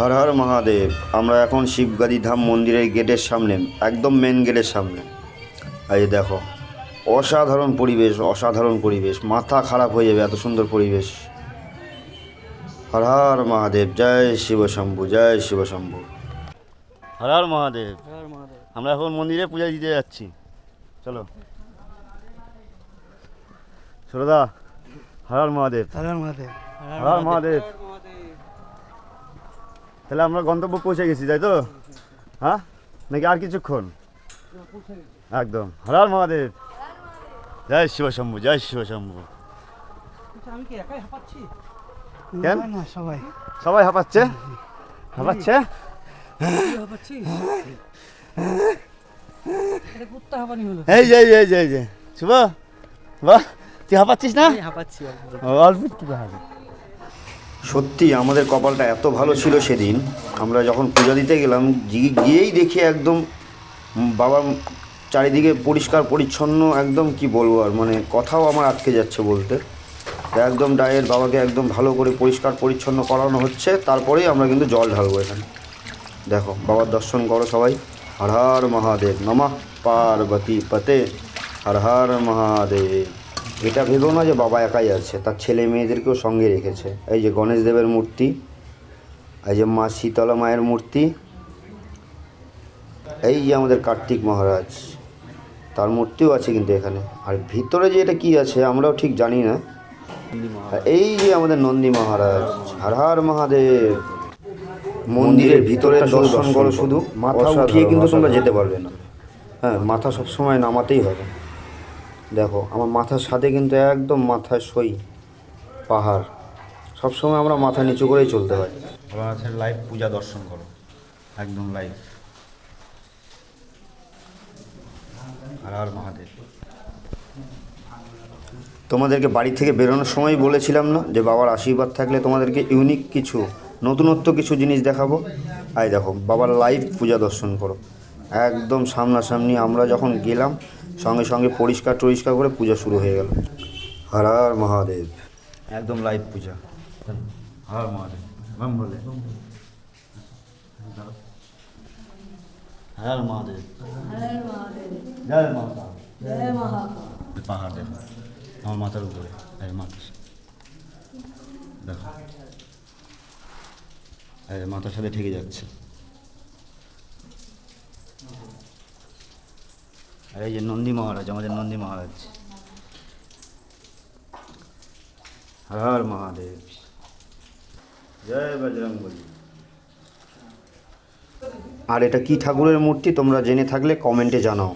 হর হর মহাদেব আমরা এখন শিবগাদি ধাম মন্দিরের গেটের সামনে একদম মেন গেটের সামনে। এই দেখো অসাধারণ পরিবেশ অসাধারণ পরিবেশ মাথা খারাপ হয়ে যাবে এত সুন্দর পরিবেশ। হর হর মহাদেব জয় শিব শম্ভু জয় শিব শম্ভু। হর হর মহাদেব আমরা এখন মন্দিরে পূজা দিতে যাচ্ছি। চলো। ছোটদা হর হর মহাদেব। হর হর মহাদেব। হর হর মহাদেব। তাহলে আমরা গন্তব্য পৌঁছে গেছি তাই তো? হ্যাঁ? নাকি আর কিছুক্ষণ? একদম। হর হর মহাদেব। জয় শিব শম্ভু জয় শিব শম্ভু। আমি কি একাই হাঁপাচ্ছি? কেন? না, সবাই। সবাই হাঁপাচ্ছে? হাঁপাচ্ছে? এই যে এই যে এই যে শুভ? বাহ তুই হাঁপাচ্ছিস না? হাঁপাচ্ছি অল্প। হবে সত্যি আমাদের কপালটা এত ভালো ছিল সেদিন। আমরা যখন পূজা দিতে গেলাম গিয়েই দেখি একদম বাবা চারিদিকে পরিষ্কার, পরিচ্ছন্ন, একদম কি বলব আর মানে কথাও আমার আটকে যাচ্ছে বলতে। একদম ডায়ের বাবাকে একদম ভালো করে পরিষ্কার, পরিচ্ছন্ন করানো হচ্ছে, তারপরেই আমরা কিন্তু জল ঢালবো এখানে। দেখো, বাবার দর্শন করো সবাই। হর হর মহাদেব, নমঃ পার্বতী পতে। হর হর মহাদেব। এটা ভেবেও না যে বাবা একাই আছে তার ছেলে মেয়েদেরকেও সঙ্গে রেখেছে। এই যে গণেশ দেবের মূর্তি এই যে মা শীতলা মায়ের মূর্তি এই যে আমাদের কার্তিক মহারাজ তার মূর্তিও আছে কিন্তু এখানে। আর ভিতরে যে এটা কী আছে আমরাও ঠিক জানি না। এই যে আমাদের নন্দী মহারাজ হর হর মহাদেব মন্দিরের ভিতরে দর্শন করো শুধু মাথা উঠিয়ে কিন্তু তোমরা যেতে পারবে না। হ্যাঁ মাথা সবসময় নামাতেই হবে। দেখো আমার মাথার সাথে কিন্তু একদম মাথায় সই পাহাড়। সবসময় আমরা মাথা নিচু করেই চলতে হয়। ভোলানাথের লাইভ পূজা দর্শন করো একদম লাইভ আর আর মহাদেব। তোমাদেরকে বাড়ি থেকে বেরোনোর সময় বলেছিলাম না যে বাবার আশীর্বাদ থাকলে তোমাদেরকে ইউনিক কিছু নতুনত্ব কিছু জিনিস দেখাবো। আই দেখো বাবার লাইভ পূজা দর্শন করো। একদম সামনাসামনি আমরা যখন গেলাম সঙ্গে সঙ্গে পরিষ্কার টরিষ্কার করে পূজা শুরু হয়ে গেল। হর হর মহাদেব। একদম লাইভ পূজা। হর মহাদেব। বলে। হর মহাদেব। জয় মাতা পাহাড় দেখো আমার মাথার উপরে দেখো। মাথার সাথে ঠেকে যাচ্ছে। আর এই যে নন্দী মহারাজ, আমাদের নন্দী মহারাজ। হর মহাদেব। জয় বজরঙ্গলী আর এটা কি ঠাকুরের মূর্তি? তোমরা জেনে থাকলে কমেন্টে জানাও।